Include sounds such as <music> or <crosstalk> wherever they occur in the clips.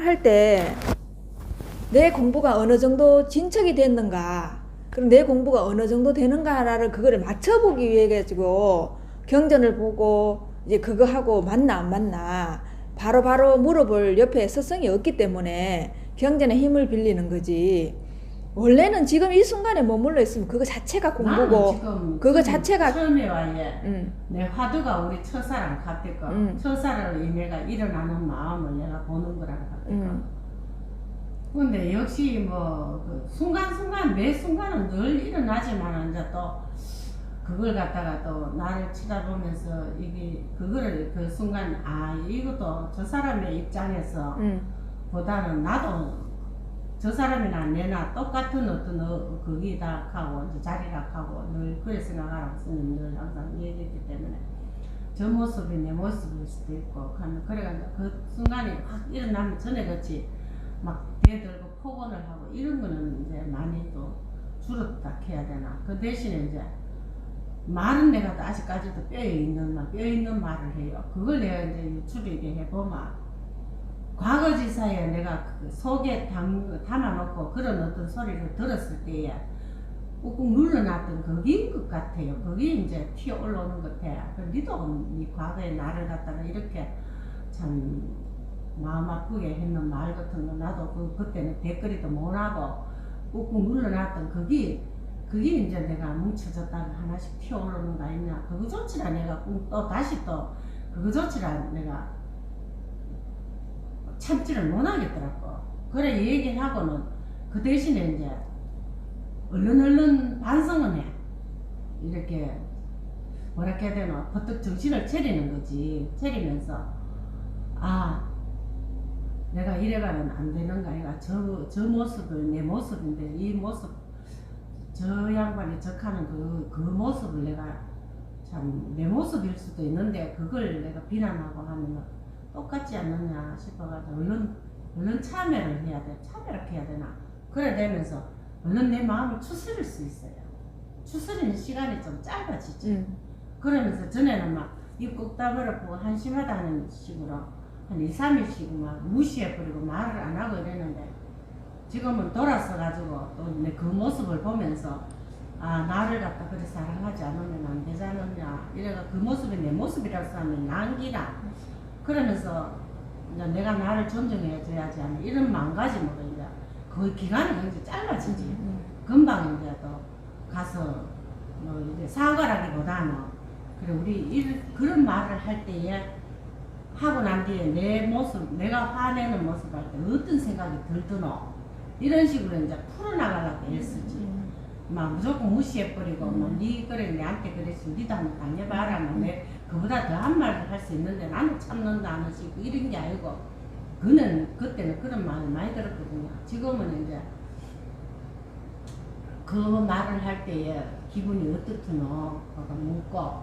할 때 내 공부가 어느 정도 진척이 됐는가 그럼 내 공부가 어느 정도 되는가를 그거를 맞춰보기 위해 가지고 경전을 보고 이제 그거 하고 맞나 안 맞나 바로바로 물어볼 옆에 스승이 없기 때문에 경전에 힘을 빌리는 거지 원래는 지금 이 순간에 머물러 있으면 그거 자체가 나는 공부고 지금 그거 자체가- 처음에 와예 음, 내 화두가 우리 처사랑 같을까 음. 처사를 내가 일어나는 마음을 내가 보는 거랑 같을까 음. 근데 역시 뭐그 순간순간 매 순간은 늘 일어나지만 이제 또 그걸 갖다가 또 나를 쳐다보면서 이게 그거를 그 순간 아 이것도 저 사람의 입장에서 음, 보다는 나도 저 사람이나 내나 똑같은 어떤 어, 거기다 하고 이제 자리라 하고 늘 그래 생각하라고 스님 늘 항상 얘기했기 때문에 저 모습이 내 모습일 수도 있고 그래가지고 그 순간이 확 일어나면 전에 같이 막 대들고 폭언을 하고 이런 거는 이제 많이 또 줄었다 해야 되나 그 대신에 이제 말은 내가 또 아직까지도 뼈에 있는 말, 뼈 있는 말을 해요. 그걸 내가 이제 유튜브에 해보면 과거 지사에 내가 그 속에 담, 담아놓고 그런 어떤 소리를 들었을 때에 꾹꾹 눌러놨던 그게인 것 같아요. 그게 이제 튀어 올라오는 것 같아. 그 니도 네 과거의 나를 갖다가 이렇게 참 마음 아프게 했는 말 같은 거 나도 그, 그때는 댓글이도 못 하고 꾹꾹 눌러놨던 그게 그게 이제 내가 뭉쳐졌다가 하나씩 튀어오르는 거 아니냐 그거조차라 내가 꾹또 다시 또 그거조차라 내가 참지를 못하겠더라고. 그래 얘기하고는 그 대신에 이제 얼른 얼른 반성은 해. 이렇게 뭐라 해야 되나 버뜩 정신을 차리는 거지. 차리면서 아 내가 이래가면 안 되는가 내가 저, 저 모습을 내 모습인데 이 모습 저 양반이 적하는 그, 그 모습을 내가 참 내 모습일 수도 있는데 그걸 내가 비난하고 하면 똑같지 않느냐 싶어가지고 얼른 얼른 참여를 해야 돼 참여를 해야 되나? 그래 되면서 얼른 내 마음을 추스릴 수 있어요. 추스리는 시간이 좀 짧아지죠 음. 그러면서 전에는 막 입국 다물었고 한심하다는 식으로 한 2, 3일씩 막 무시해버리고 말을 안 하고 이랬는데 지금은 돌아서 가지고 또 내 그 모습을 보면서 아 나를 갖다 그렇게 사랑하지 않으면 안 되지 않느냐? 이래가 그 모습이 내 모습이라서 하면 난기나 그러면서 이제 내가 나를 존중해 줘야지 하는 이런 마음가짐으로 이제 그 기간이 굉장히 짧아지지 음. 금방 이제 또 가서 뭐 이제 사과라기보다는 그래 우리 일, 그런 말을 할 때에 하고 난 뒤에 내 모습 내가 화내는 모습 할 때 어떤 생각이 들드노? 이런 식으로 이제 풀어나가려고 애쓰지. 막 무조건 무시해버리고 뭐니 그래 내한테 그랬으면 니도 한번 당해봐라 뭐 내 그보다 더한 말을 할 수 있는데 나는 참는다 하는 식 이런 게 아니고 그는 그때는 그런 마음이 많이 들었거든요. 지금은 이제 그 말을 할 때에 기분이 어떻노? 그거 묻고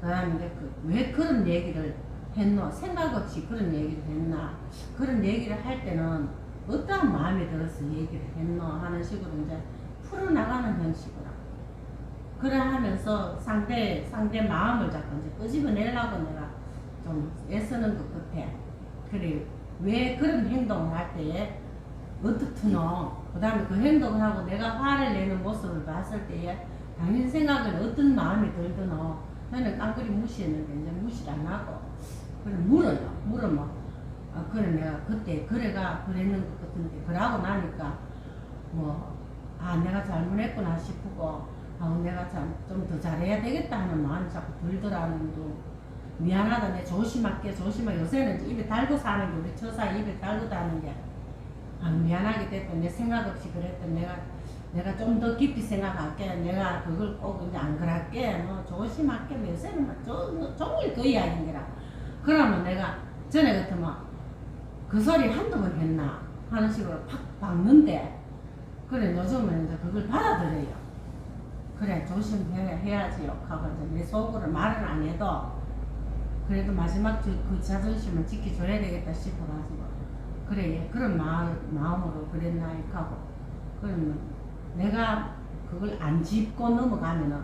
그 다음에 이제 그, 왜 그런 얘기를 했노? 생각 없이 그런 얘기를 했나? 그런 얘기를 할 때는 어떠한 마음이 들어서 얘기를 했노? 하는 식으로 이제 풀어나가는 형식으로 그래 하면서 상대 상대 마음을 자꾸 이제 끄집어내려고 내가 좀 애쓰는 것 같아. 그래 왜 그런 행동을 할 때에 어떻노 그 다음에 그 행동을 하고 내가 화를 내는 모습을 봤을 때에 당신 생각은 어떤 마음이 들더노 나는 깡그리 무시했는데 이제 무시를 안 하고. 그래 물어요. 물으면 아 그래 내가 그때 그래가 그랬는 것 같은데 그러고 나니까 뭐 아 내가 잘못했구나 싶고 아 내가 참 좀 더 잘해야 되겠다 하는 마음이 자꾸 들더라는 거. 미안하다. 내 조심할게. 조심하 요새는 입에 달고 사는 게 우리 처사 입에 달고 다는 게 아, 미안하게 됐던 내 생각 없이 그랬던 내가 내가 좀 더 깊이 생각할게. 내가 그걸 꼭 이제 안 그럴게. 뭐 조심할게. 뭐 요새는 막 조, 종일 그 이야기인기라. 그러면 내가 전에 같으면 그 소리 한두 번 했나 하는 식으로 팍 박는데 그래 요즘은 이제 그걸 받아들여요 그래 조심해야지요 하고 이제 내 속으로 말은 안 해도 그래도 마지막 그, 그 자존심은 지켜줘야 되겠다 싶어가지고. 그래 예, 그런 마음, 마음으로 그랬나 하고. 그러면 내가 그걸 안 짚고 넘어가면은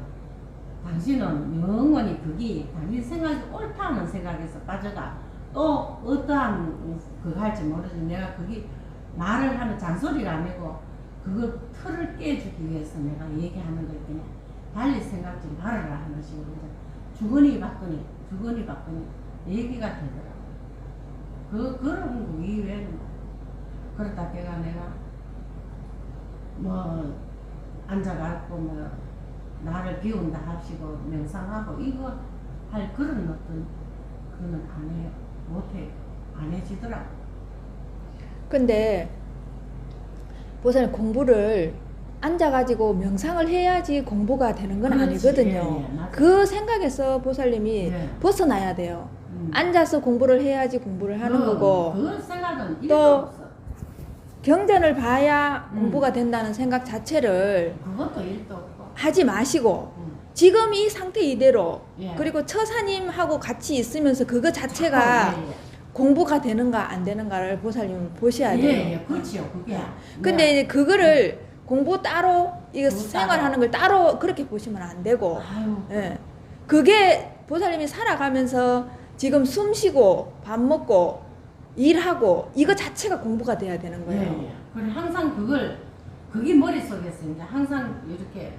당신은 영원히 그게 당신 생각이 옳다는 생각에서 빠져가. 또 어떠한 그거 할지 모르지 내가 그게 말을 하면 잔소리가 아니고 그거 틀을 깨주기 위해서 내가 얘기하는 걸 그냥 달리 생각 좀 말아라 하는 식으로 주거니 받거니 주거니 받거니 얘기가 되더라고. 그 그런 거 이외에는 뭐. 그렇다 내가 내가 뭐 앉아갖고 뭐 나를 비운다 합시고 명상하고 이거 할 그런 어떤 그거는 안 해요. 못해. 안 해지더라고. 근데 보살님 공부를 앉아가지고 명상을 해야지 공부가 되는 건 그렇지. 아니거든요. 예, 예. 그 생각에서 보살님이 예. 벗어나야 돼요. 음. 앉아서 공부를 해야지 공부를 하는 그- 거고 또- 경전을 봐야 음. 공부가 된다는 생각 자체를 하지 마시고 음. 지금 이 상태 이대로 예. 그리고 처사님하고 같이 있으면서 그거 자체가 예, 예. 공부가 되는가 안 되는가를 보살님 보셔야 돼요. 예, 예, 그렇지요 그게 근데 예. 이제 그거를 공부 따로 이거 공부 생활하는 걸 따로 그렇게 보시면 안 되고 아유 예. 그게 보살님이 살아가면서 지금 숨 쉬고 밥 먹고 일하고 이거 자체가 공부가 돼야 되는 예, 거예요. 예. 그래 항상 그걸 그게 머릿속에서 이제 항상 이렇게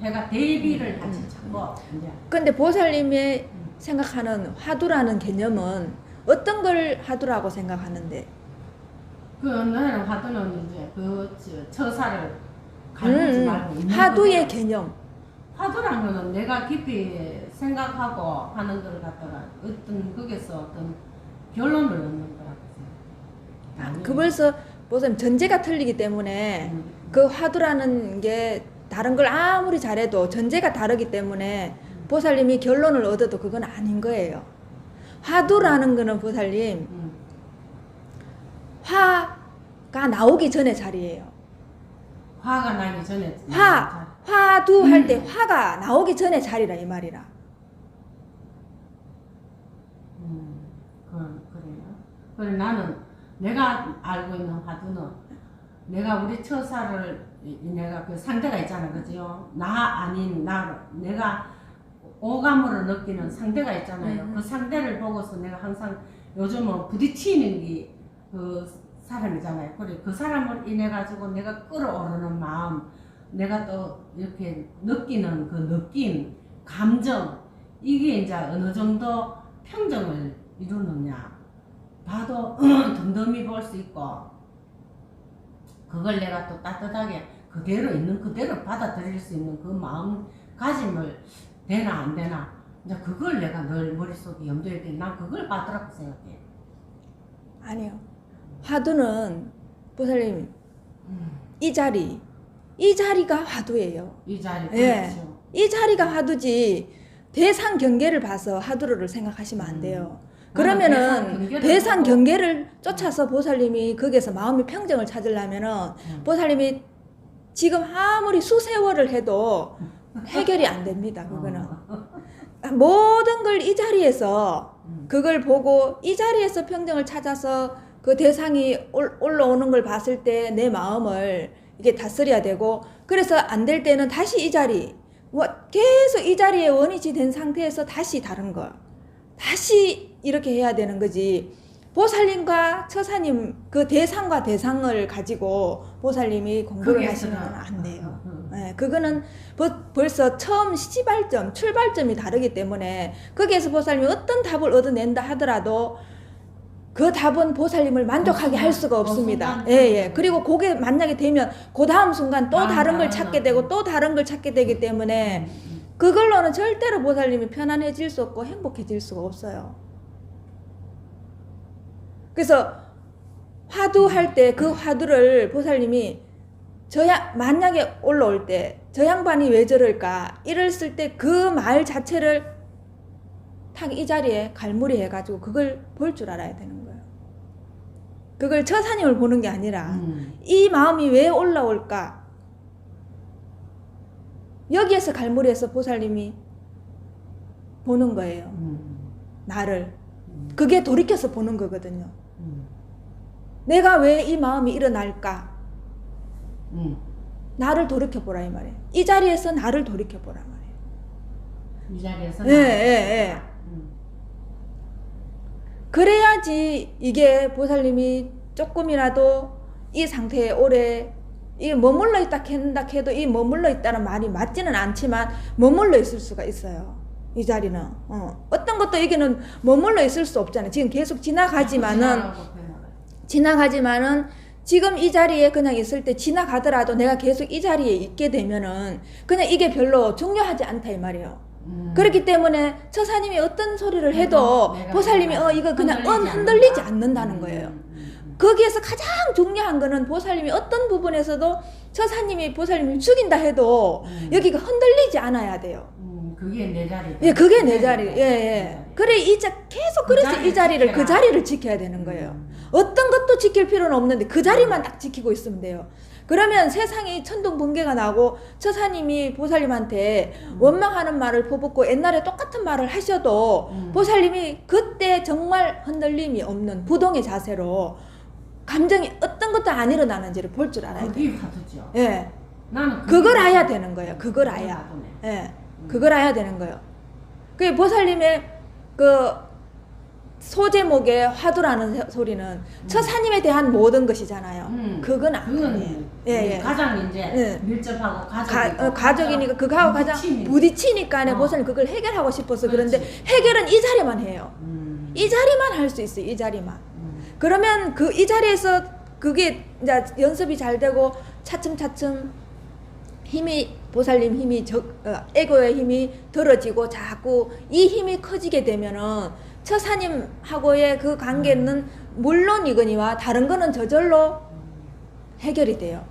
해가 대비를 하지 음. 자꾸 이제 근데 보살님이 음. 생각하는 화두라는 개념은 어떤 걸 화두라고 생각하는데 그 나는 화두는 이제 그 저- 처사를 가르치지 음, 말고 있는 화두의 그대로. 개념 화두란 거는 내가 깊이 생각하고 하는 걸 갖다가 어떤 거기서 어떤 결론을 얻는 거라고 생각해. 그 벌써 보살님 전제가 틀리기 때문에 음. 그 화두라는 게 다른 걸 아무리 잘해도 전제가 다르기 때문에 보살님이 결론을 얻어도 그건 아닌 거예요. 화두라는 거는 보살님 음. 화가 나오기 전에 자리예요. 화가 나기 전에 화 화두 할때 음. 화가 나오기 전에 자리라 이 말이라. 음, 그, 그래요. 그래 나는 내가 알고 있는 화두는 내가 우리 처사를 내가 그 상대가 있잖아, 그죠? 나 아닌 나 내가 오감으로 느끼는 상대가 있잖아요. 음. 그 상대를 보고서 내가 항상 요즘은 부딪히는 게 그 사람이잖아요. 그래 그 사람을 인해 가지고 내가 끌어오르는 마음, 내가 또 이렇게 느끼는 그 느낌, 감정 이게 이제 어느 정도 평정을 이루느냐 봐도 <clears throat> 덤덤히 볼 수 있고 그걸 내가 또 따뜻하게 그대로 있는 그대로 받아들일 수 있는 그 마음가짐을 되나 안 되나 이제 그걸 내가 늘 머릿속에 염두에 두고 난 그걸 받으라고 생각해 아니요. 화두는 보살님 음, 이 자리 이 자리가 화두예요. 이 자리 예. 그렇죠 이 자리가 화두지 대상 경계를 봐서 화두를 생각하시면 안 돼요. 나는 그러면은 대상 경계를 대상 보고- 경계를 쫓아서 보살님이 거기에서 마음의 평정을 찾으려면은 음. 보살님이 지금 아무리 수세월을 해도 해결이 안 됩니다. 그거는 어. 모든 걸 이 자리에서 음. 그걸 보고 이 자리에서 평정을 찾아서 그 대상이 올, 올라오는 걸 봤을 때 내 마음을 이게 다스려야 되고 그래서 안 될 때는 다시 이 자리 뭐 계속 이 자리에 원위치 된 상태에서 다시 다른 거 다시 이렇게 해야 되는 거지 보살님과 처사님 그 대상과 대상을 가지고 보살님이 공부를 하시면 안 돼요. 음, 음. 예, 그거는 벌- 벌써 처음 시발점, 출발점이 다르기 때문에 거기에서 보살님이 어떤 답을 얻어낸다 하더라도 그 답은 보살님을 만족하게 할 수가 그 없습니다. 예, 예. 그리고 그게 만약에 되면 그 다음 순간 또 아, 다른 걸 다른 찾게 거. 되고 또 다른 걸 찾게 되기 때문에 음, 음. 그걸로는 절대로 보살님이 편안해질 수 없고 행복해질 수가 없어요. 그래서 화두할 때 그 화두를 보살님이 저야 만약에 올라올 때 저 양반이 왜 저럴까 이랬을 때 그 말 자체를 탁 이 자리에 갈무리 해가지고 그걸 볼 줄 알아야 되는 거예요. 그걸 처사님을 보는 게 아니라 음. 이 마음이 왜 올라올까? 여기에서 갈무리에서 보살님이 보는 거예요. 음. 나를. 음. 그게 돌이켜서 보는 거거든요. 음. 내가 왜 이 마음이 일어날까? 음. 나를 돌이켜 보라 이 말이에요. 이 자리에서 나를 돌이켜 보라 말이에요. 이 자리에서 예, 예, 예. 음. 그래야지 이게 보살님이 조금이라도 이 상태에 오래 이 머물러 있다 한다 해도 이 머물러 있다는 말이 맞지는 않지만 머물러 있을 수가 있어요. 이 자리는 어. 어떤 것도 여기는 머물러 있을 수 없잖아요. 지금 계속 지나가지만은 변화가. 지나가지만은 지금 이 자리에 그냥 있을 때 지나가더라도 내가 계속 이 자리에 있게 되면은 그냥 이게 별로 중요하지 않다 이 말이에요. 음. 그렇기 때문에 처사님이 어떤 소리를 해도 내가 보살님이 어 이거 그냥 은 흔들리지 않는다는 거예요. 음, 음, 음. 거기에서 가장 중요한 거는 보살님이 어떤 부분에서도 처사님이 보살님을 죽인다 해도 음. 여기가 흔들리지 않아야 돼요. 음, 그게 내 자리. 예, 그게 내 자리. 예, 예. 그래 이 자, 계속 그 그래서 자리를 이 자리를 그. 자리를 지켜야 되는 거예요. 어떤 것도 지킬 필요는 없는데 그 자리만 딱 지키고 있으면 돼요. 그러면 세상이 천둥 번개가 나고 처사님이 보살님한테 원망하는 말을 퍼붓고 옛날에 똑같은 말을 하셔도 음. 보살님이 그때 정말 흔들림이 없는 부동의 자세로 감정이 어떤 것도 안 일어나는지를 볼 줄 알아야 돼요. 그게 가두죠. 예. 나는 그게 그걸. 알아야 되는 거예요. 그걸 알아야. 예. 그걸 알아야 되는 거예요. 그 보살님의 그 소제목의 화두라는 세- 소리는 처사님에 대한 모든 것이잖아요. 음. 그건 아니에요. 예, 예. 가장 이제 예. 밀접하고 가, 가족이고 어, 가족이니까 그거하고 가장 부딪히니까. 어. 보살님 그걸 해결하고 싶어서 그런데. 해결은 이 자리만 해요. 음. 이 자리만 할 수 있어요. 이 자리만. 음. 그러면 그 이 자리에서 그게 이제 연습이 잘 되고 차츰차츰 힘이 보살님 힘이 적 어, 에고의 힘이 들어지고 자꾸 이 힘이 커지게 되면은 처사님하고의 그 관계는 물론 이거니와 다른 거는 저절로 해결이 돼요.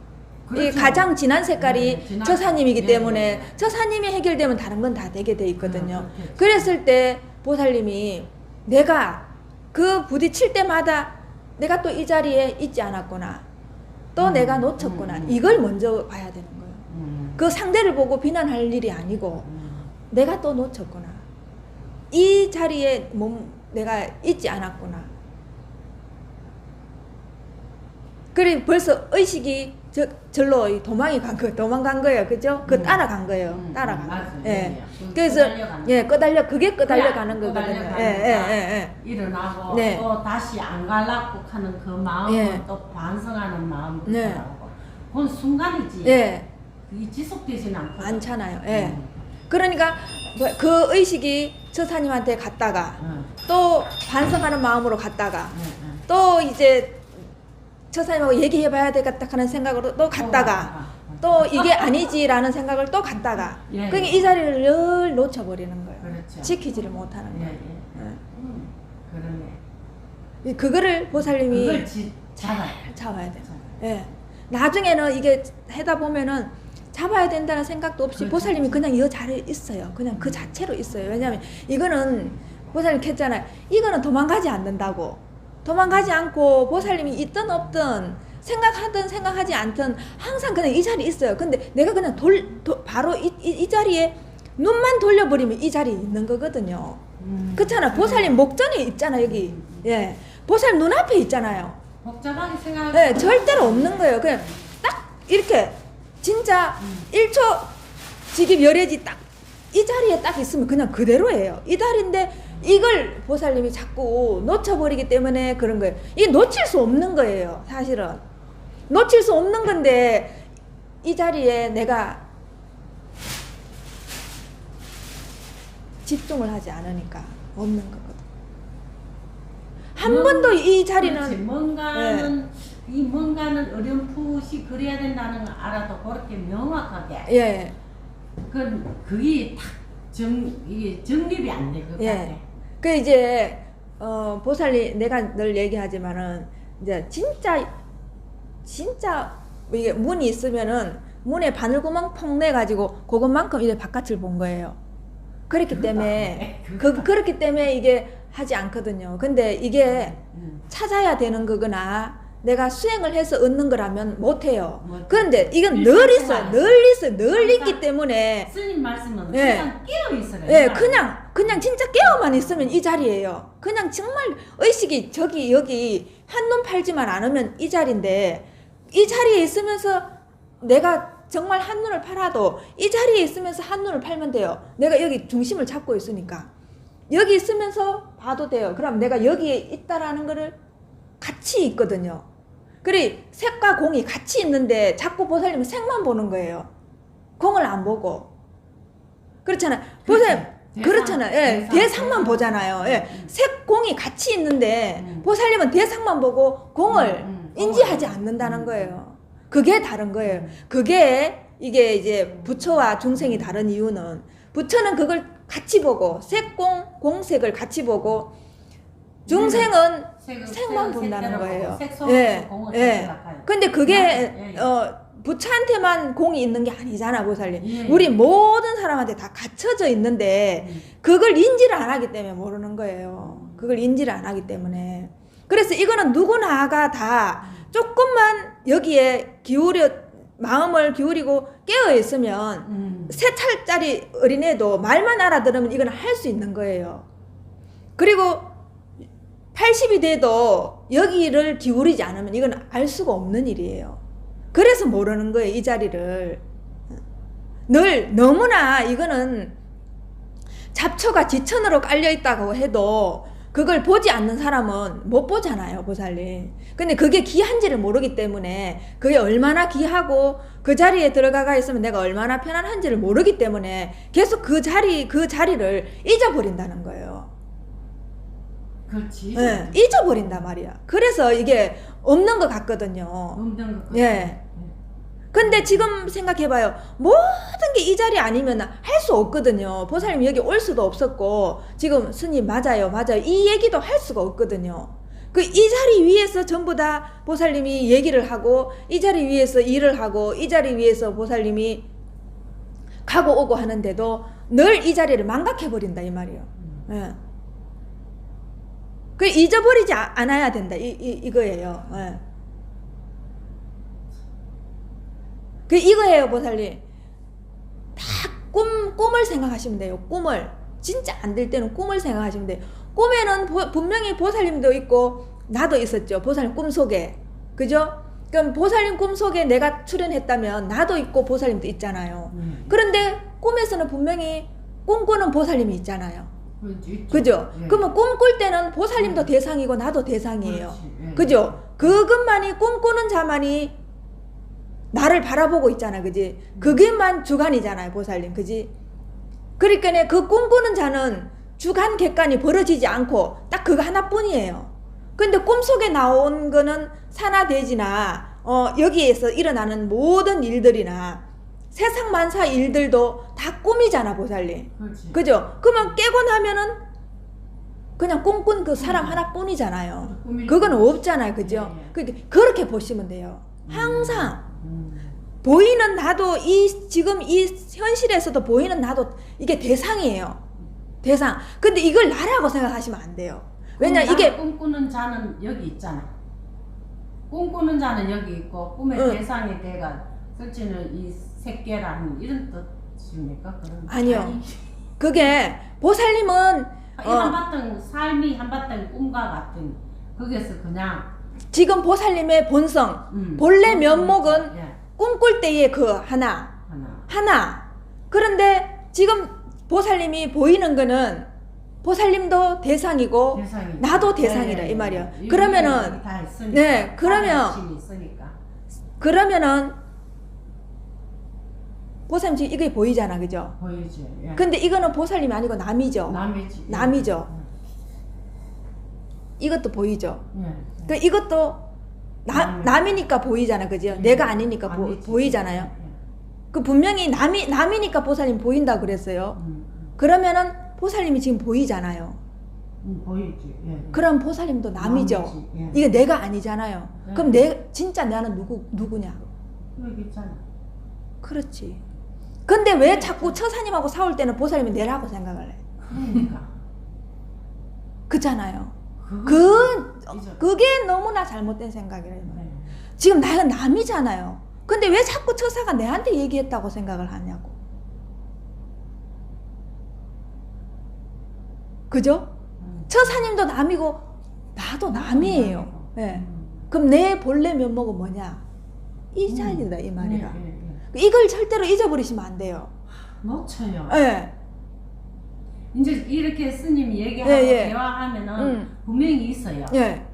이 그렇죠. 가장 진한 색깔이 네, 진한- 처사님이기 네, 때문에 네. 처사님이 해결되면 다른 건 다 되게 돼 있거든요. 음, 그렇겠지. 그랬을 때 보살님이 내가 그 부딪힐 때마다 내가 또 이 자리에 있지 않았구나. 또 음, 내가 놓쳤구나. 음. 이걸 먼저 봐야 되는. 음. 그 상대를 보고 비난할 일이 아니고 음. 내가 또 놓쳤구나. 이 자리에 몸 내가 있지 않았구나. 그래 벌써 의식이 저, 절로 이 도망이 간 거예요. 도망간 거예요. 그죠? 그 음. 따라간 거예요. 음, 따라간 맞아요. 거. 예. 예, 예. 그래서 예, 끄달려 그게 끄달려 가는 거거든요. 끄달려가니까 예, 예, 예, 일어나고 네. 또 다시 안 갈라고 하는 그 마음은 예. 또 반성하는 마음부터 네. 나오고 그건 순간이지 예. 예. 그게 지속되지는 않거든 않잖아요. 예. 음. 그러니까 뭐그 의식이 처사님한테 갔다가 응, 또 반성하는 마음으로 갔다가 응, 응. 또 이제 처사님하고 얘기해봐야 되겠다 하는 생각으로 또 갔다가 또 이게 아니지라는 생각을 또 갔다가 예, 그러니까 예. 이 자리를 늘 놓쳐버리는 거예요. 그렇죠. 지키지를 못하는 예, 거예요. 예. 예. 음, 그러네 이- 그거를 보살님이 그걸 지, 잡아야 잡아야 돼요. 돼. 예. 나중에는 이게 하다 보면은 잡아야 된다는 생각도 없이 그렇죠. 보살님이 그냥 이 자리에 있어요. 그냥 그 자체로 있어요. 왜냐하면 이거는 보살님 했잖아요. 이거는 도망가지 않는다고. 도망가지 않고 보살님이 있든 없든 생각하든 생각하지 않든 항상 그냥 이 자리에 있어요. 근데 내가 그냥 돌, 도- 바로 이, 이, 이 자리에 눈만 돌려버리면 이 자리에 있는 거거든요. 음. 그렇잖아. 보살님 목전에 있잖아 여기. 예. 보살님 눈앞에 있잖아요. 복잡하게 생각 네, 절대로 없는 거예요. 그냥 딱 이렇게 진짜 음. 1초 지금 열애지 딱 이 자리에 딱 있으면 그냥 그대로예요. 이 자리인데 이걸 보살님이 자꾸 놓쳐버리기 때문에 그런 거예요. 이게 놓칠 수 없는 거예요, 사실은. 놓칠 수 없는 건데 이 자리에 내가 집중을 하지 않으니까 없는 거거든. 한 뭔- 번도 이 그렇지. 자리는 뭔가는 이 뭔가는 어렴풋이 그래야 된다는 걸 알아도 그렇게 명확하게 예. 그 그게 딱정 이게 정립이 안 될 것 예. 같아. 그 이제 어 보살리 내가 늘 얘기하지만은 이제 진짜 진짜 이게 문이 있으면은 문에 바늘구멍 펑 내 가지고 그것만큼 이제 바깥을 본 거예요. 그렇기 때문에 그 그렇기 때문에 이게 하지 않거든요. 근데 이게 음. 찾아야 되는 거거나 내가 수행을 해서 얻는 거라면 못 해요. 못 그런데 이건 늘 있어요. 늘 있어요. 늘 있기 때문에 스님 말씀은 예. 항상 깨어 있어요. 예, 그냥 그냥 진짜 깨어만 있으면 이 자리예요. 그냥 정말 의식이 저기 여기 한눈 팔지만 않으면 이 자리인데 이 자리에 있으면서 내가 정말 한눈을 팔아도 이 자리에 있으면서 한눈을 팔면 돼요. 내가 여기 중심을 잡고 있으니까. 여기 있으면서 봐도 돼요. 그럼 내가 여기에 있다라는 거를 같이 있거든요. 그래 색과 공이 같이 있는데 자꾸 보살님은 색만 보는 거예요. 공을 안 보고. 그렇잖아요. 보살님 대상, 그렇잖아요. 예, 대상, 대상. 보잖아요. 예, 음. 색 공이 같이 있는데 음. 보살님은 대상만 보고 공을 음, 음. 인지하지. 않는다는 음. 거예요. 그게 다른 거예요. 음. 그게 이게 이제 부처와 중생이 다른 이유는 부처는 그걸 같이 보고 색공 공색을 같이 보고 중생은 색은- 색만 색은 본다는 색대로 거예요. 보고 색 속에서 예, 공을 예. 생각해요. 근데 그게 예, 예. 어 부처한테만 공이 있는 게 아니잖아 보살님. 예. 우리 모든 사람한테 다 갖춰져 있는데 음. 그걸 인지를 안 하기 때문에 모르는 거예요. 그걸 인지를 안 하기 때문에. 그래서 이거는 누구나가 다 조금만 여기에 기울여 마음을 기울이고 깨어 있으면 음. 세 살짜리 어린애도 말만 알아들으면 이건 할 수 있는 거예요. 그리고 80이 돼도 여기를 기울이지 않으면 이건 알 수가 없는 일이에요. 그래서 모르는 거예요, 이 자리를. 늘 너무나 이거는 잡초가 지천으로 깔려 있다고 해도 그걸 보지 않는 사람은 못 보잖아요, 보살님. 근데 그게 귀한지를 모르기 때문에 그게 얼마나 귀하고 그 자리에 들어가가 있으면 내가 얼마나 편안한지를 모르기 때문에 계속 그 자리, 그 자리를 잊어버린다는 거예요. 그렇지. 예, 잊어버린단 말이야. 그래서 이게 없는 것 같거든요. 없는 것 예. 근데 지금 생각해봐요. 모든 게 이 자리 아니면 할 수 없거든요. 보살님 여기 올 수도 없었고, 지금 스님 맞아요, 맞아요. 이 얘기도 할 수가 없거든요. 그 이 자리 위에서 전부 다 보살님이 얘기를 하고, 이 자리 위에서 일을 하고, 이 자리 위에서 보살님이 가고 오고 하는데도 늘 이 자리를 망각해버린다, 이 말이에요. 예. 그 잊어버리지 아- 않아야 된다, 이, 이, 이거예요. 예. 그 이거예요, 보살님. 다 꿈, 꿈을 생각하시면 돼요. 꿈을. 진짜 안 될 때는 꿈을 생각하시면 돼요. 꿈에는 보- 분명히 보살님도 있고, 나도 있었죠. 보살님 꿈 속에. 그죠? 그럼 보살님 꿈 속에 내가 출연했다면, 나도 있고 보살님도 있잖아요. 음. 그런데 꿈에서는 분명히 꿈꾸는 보살님이 있잖아요. 그죠? 예. 그러면 꿈꿀 때는 보살님도 음. 대상이고, 나도 대상이에요. 예. 그죠? 그것만이 꿈꾸는 자만이 나를 바라보고 있잖아, 그지? 그게만 주관이잖아요, 보살님, 그지? 그러니까 그 꿈꾸는 자는 주간 객관이 벌어지지 않고 딱 그거 하나뿐이에요. 근데 꿈속에 나온 거는 산하대지나 어, 여기에서 일어나는 모든 일들이나 세상 만사 일들도 다 꿈이잖아, 보살님. 그렇지. 그죠? 그러면 깨고 나면은 그냥 꿈꾼 그 사람 하나뿐이잖아요. 꿈일 그건 뿐. 없잖아요, 그죠? 그 그렇게 보시면 돼요. 항상 음. 보이는 나도 이 지금 이 현실에서도 보이는 나도 이게 대상이에요. 대상. 근데 이걸 나라고 생각하시면 안 돼요. 왜냐 이게 꿈꾸는 자는 여기 있잖아. 꿈꾸는 자는 여기 있고 꿈의 응. 대상이 내가 설치는 이 새끼라는 이런 뜻입니까? 그런 아니요. 아니, 그게 보살님은 이 어. 한바탕 삶이 한바탕 꿈과 같은 거기서 그냥 지금 보살님의 본성, 음, 본래 면목은 예, 꿈꿀 때의 그 하나, 하나. 하나. 그런데 지금 보살님이 보이는 거는 보살님도 대상이고 대상이 나도 대상이라 이 말이야. 그러면은 다 있으니까. 네, 그러면 하나님이 있으니까. 그러면은 보살님 지금 이게 보이잖아, 그죠? 보이죠. 예. 근데 이거는 보살님이 아니고 남이죠. 남이지. 예. 남이죠. 이것도 보이죠. 예. 그 이것도 나, 남이- 남이니까 보이잖아, 그죠? 예. 내가 아니니까 보, 남이지. 보이잖아요. 예. 그 분명히 남이 남이니까 보살님 보인다 그랬어요. 음, 그러면은 보살님이 지금 보이잖아요. 음, 보이지. 예. 그럼 보살님도 남이죠. 예. 이게 내가 아니잖아요. 네. 그럼 내 진짜 나는 누구 누구냐? 그렇지. 근데 왜 자꾸 처사님하고 싸울 때는 보살님이 내라고 생각을 해? 그러니까. 그잖아요. 그 이제- 그게 너무나 잘못된 생각이래요. 네. 지금 나가 남이잖아요. 근데 왜 자꾸 처사가 내한테 얘기했다고 생각을 하냐고. 그죠? 음. 처사님도 남이고 나도 남이에요. 음. 그럼 내 본래 면목은 뭐냐? 이 자리다 이 말이라. 예. 이걸 절대로 잊어버리시면 안 돼요. 놓쳐요. 예. 이제 이렇게 스님이 얘기하고 예, 예. 대화하면은 음. 분명히 있어요. 예,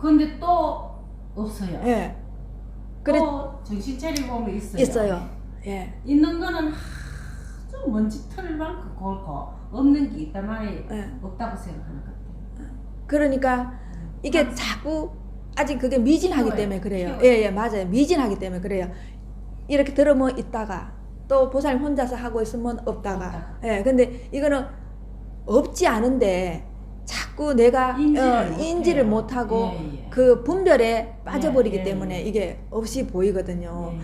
근데 또 없어요. 예. 그래 또 정신 차리고 보면 있어요. 있어요. 예, 있는 거는 아주 먼지 털만큼 골고 없는 게 있단 말이 예. 없다고 생각하는 것 같아요. 그러니까 이게 자꾸 아직 그게 미진하기 키워요. 때문에 그래요. 키워요. 예, 예, 맞아요. 미진하기 때문에 그래요. 이렇게 들으면 있다가 또 보살님 혼자서 하고 있으면 없다가. 예, 근데 이거는 없지 않은데 자꾸 내가 인지를 어, 못해요. 인지를 못하고 예, 예. 그 분별에 빠져버리기 예, 예, 때문에 예. 이게 없이 보이거든요. 예.